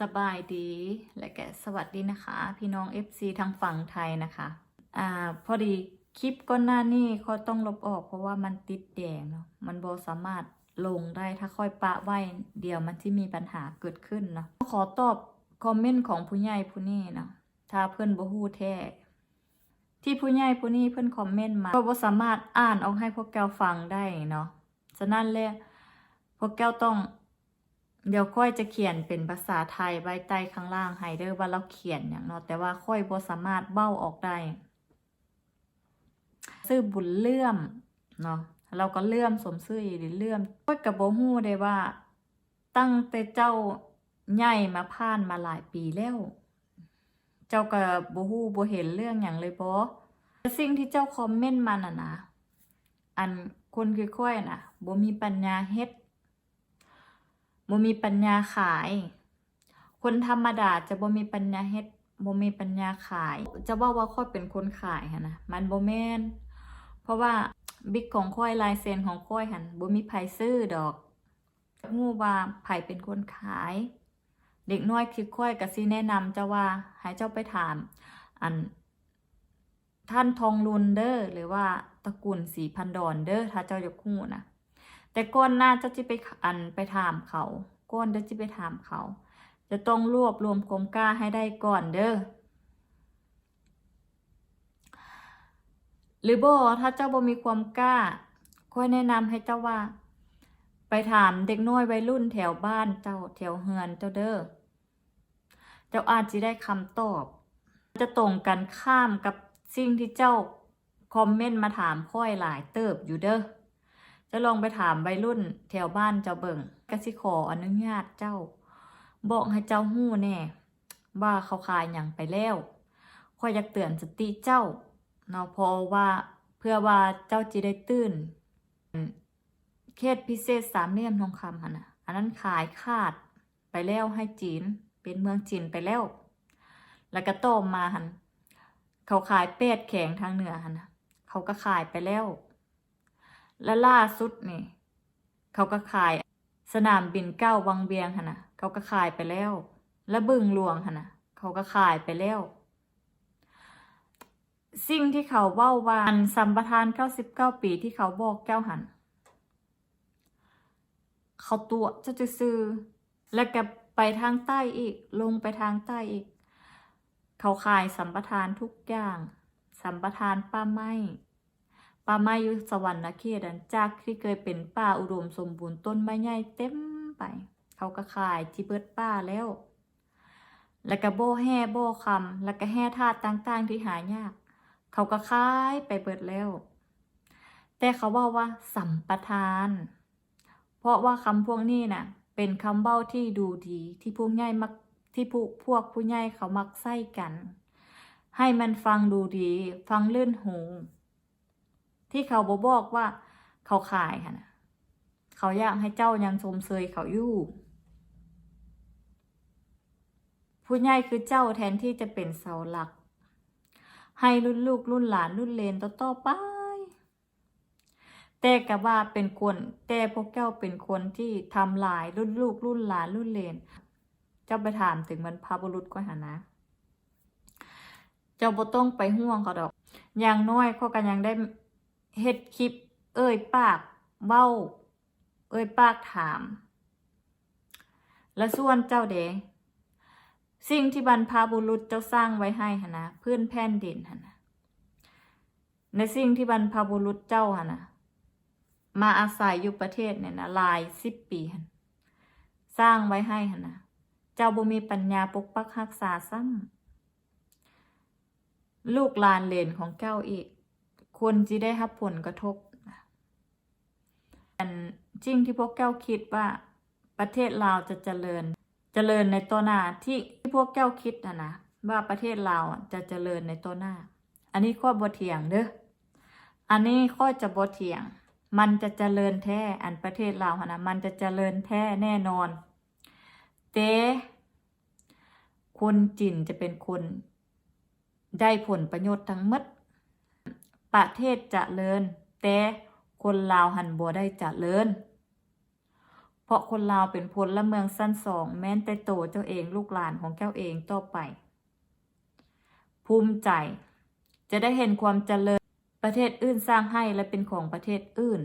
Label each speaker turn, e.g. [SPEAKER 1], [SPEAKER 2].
[SPEAKER 1] สบายดีและแกสวัสดีนะคะ พี่น้อง FC ทางฝั่งไทยนะคะอ่าพอดีคลิปก้อนหน้านี่เขาต้องลบออกเพราะว่ามันติดแดงเนาะมันบสามารถลงได้ถ้าค่อยปะไว้เดี๋ยวมันที่มีปัญหาเกิดขึ้นเนาะขอตอบคอมเมนต์ของผู้ใหญ่ผู้นี้นะถ้าเพื่อนบ่ฮู้แท้ที่ผู้ใหญ่ผู้นี้เพื่อนคอมเมนต์มาก็บ่สามารถอ่านออกให้พวกแกวฟังได้เนาะฉะนั้นแล้วพวกแกวต้อง เดี๋ยวค่อยจะเขียนเป็นภาษาไทยไว้ใต้ข้างล่างให้เด้อว่าเราเขียนอย่างเนาะแต่ว่าค่อยบ่สามารถเบ้าออกได้ชื่อบุญเลื่อมเนาะเราก็เลื่อมสมชื่ออีหรือเลื่อมค่อยกับบ่ฮู้ได้ว่า ตั้งแต่เจ้าใหญ่มาผ่านมาหลายปีแล้ว เจ้าก็บ่ฮู้บ่เห็นเรื่องหยังเลยบ่สิ่งที่เจ้าคอมเมนต์มาน่ะนะอันคนคือค่อยน่ะบ่มีปัญญาเฮ็ด บ่มีปัญญาขาย คนธรรมดาจะบ่มีปัญญาเฮ็ดบ่มีปัญญาขาย จะว่าว่าค่อยเป็นคนขายหันนะมันบ่แม่นเพราะว่าบิ๊กของค่อยลายเซ็นของค่อยหันบ่มีไผซื้อดอกฮู้ว่าไผเป็นคนขาย เด็กน้อยคือค่อยก็สิแนะนำเจ้าว่าให้เจ้าไปถาม อัน ท่านทองลุนเด้อหรือว่าตระกูลสีพันดอนเด้อถ้าเจ้าอยากคู่นะ แต่ก่อนหน้าเจ้าจะไปอันไปถามเขาก่อนเจ้าจะไปถามเขา จะต้องรวบรวมกลมกล้าให้ได้ก่อนเด้อหรือบ่ถ้าเจ้าบ่มีความกล้าค่อยแนะนำให้เจ้าว่า ไปถามเด็กน้อยวัยรุ่นแถวบ้านเจ้าแถวเฮือนเจ้าเด้อเจ้าอาจจะได้คำตอบ จะตรงกันข้ามกับสิ่งที่เจ้าคอมเมนต์มาถามค่อยหลายเติบอยู่เด้อ จะลองไปถามวัยรุ่นแถวบ้านเจ้าเบิงกสิขออนุญาตเจ้า บอกให้เจ้าหู้แน่ ว่าเขาขายอย่างไปแล้วคอยอยากเตือนสติเจ้าเนาะเพราะว่าเพื่อว่าเจ้าจะได้ตื่นเขตพิเศษสามเหลี่ยมทองคำหั่นน่ะอันนั้นขายขาดไปแล้วให้จีนเป็นเมืองจีนไปแล้ว แล้วก็โตมมาหันเขาขายเป็ดแข็งทางเหนือหันนะเขาก็ขายไปแล้ว และล่าสุดนี่ เขาก็ขาย สนามบินเก้าวังเวียงหนนะเขาก็ขายไปแล้ว และบึงหลวงหนนะเขาก็ขายไปแล้ว สิ่งที่เขาเว้าวานสัมปทานเก้าสิบเก้าปีที่เขาบอกแก้วหัน เขาตัวจะจะซื้อ แล้วก็ไปทางใต้อีก ลงไปทางใต้อีก เขาขายสัมปทานทุกอย่าง สัมปทานป้าไม้ ป้าไม้ยู่สวรรค์เขตอันจากที่เคยเป็นป่าอุดมสมบูรณ์ต้นไม้ใหญ่เต็มไป เขาก็ขายที่เบิดป้าแล้ว แล้วก็โบแห่โบคำแล้วก็แห่ธาตุต่างๆที่หายาก เขาก็ขายไปเบิดแล้ว แต่เขาบอกว่าสัมปทาน เพราะว่าคำพวกนี้น่ะ เป็นคำเบ้าที่ดูดีที่พวกใหญ่มักที่ผู้พวกผู้ใหญ่เขามักใส่กัน ให้มันฟังดูดี ฟังลื่นหู ที่เขาบอบอกว่า เขาขายค่ะนะเขาอยากให้เจ้ายังชมเชยเขาอยู่ผู้ใหญ่คือเจ้าแทนที่จะเป็นเสาหลัก ให้รุ่นลูกรุ่นหลานรุ่นเลนต่อต่อไป แต่กับว่าเป็นคนแต่พวกเจ้าเป็นคนที่ทำลายรุ่นลูกรุ่นหลานรุ่นเลน เจ้าไปถามถึงมันพาบุรุษก็หานะ เจ้าบ่ต้องไปห่วงเขาดอก อย่างน้อยเขาก็ยังได้ เฮ็ดคลิป เอ้ยปากเบ้า เอ้ยปากถาม และส่วนเจ้าเดสิ่งที่บรรพบุรุษเจ้าสร้างไว้ให้หนนะเพื่อนแผ่นดินหนะในสิ่งที่บรรพบุรุษเจ้าหนนะมาอาศัยอยู่ประเทศเนี่ยนะลายสิบปีหันสร้างไว้ให้หนนะเจ้าบ่มีปัญญาปกปักรักษาซ้ำลูกลานเลนของเจ้าอีก ควรจะได้รับผลกระทบอันจริงที่พวกเจ้าคิดว่าประเทศลาวจะเจริญ เจริญในตัวหน้าที่ที่พวกเจ้าคิดนะนะว่าประเทศลาวจะเจริญในตัวหน้า อันนี้ข้อบ่เถียงเด้ออันนี้ข้อจะบ่เถียง มันจะเจริญแท้อันประเทศลาวนะมันจะเจริญแท้แน่นอนแต่คนจีนจะเป็นคนได้ผลประโยชน์ทั้งหมด ประเทศจะเลิญแต่คนลาวหันบ่ได้เจะเลิญเพราะคนลาวเป็นพลละเมืองสั้นสอง แม้นแต่โตเจ้าเองลูกหลานของเจ้าเองต่อไป ภูมิใจ จะได้เห็นความเจริญประเทศอื่นสร้างให้และเป็นของประเทศอื่น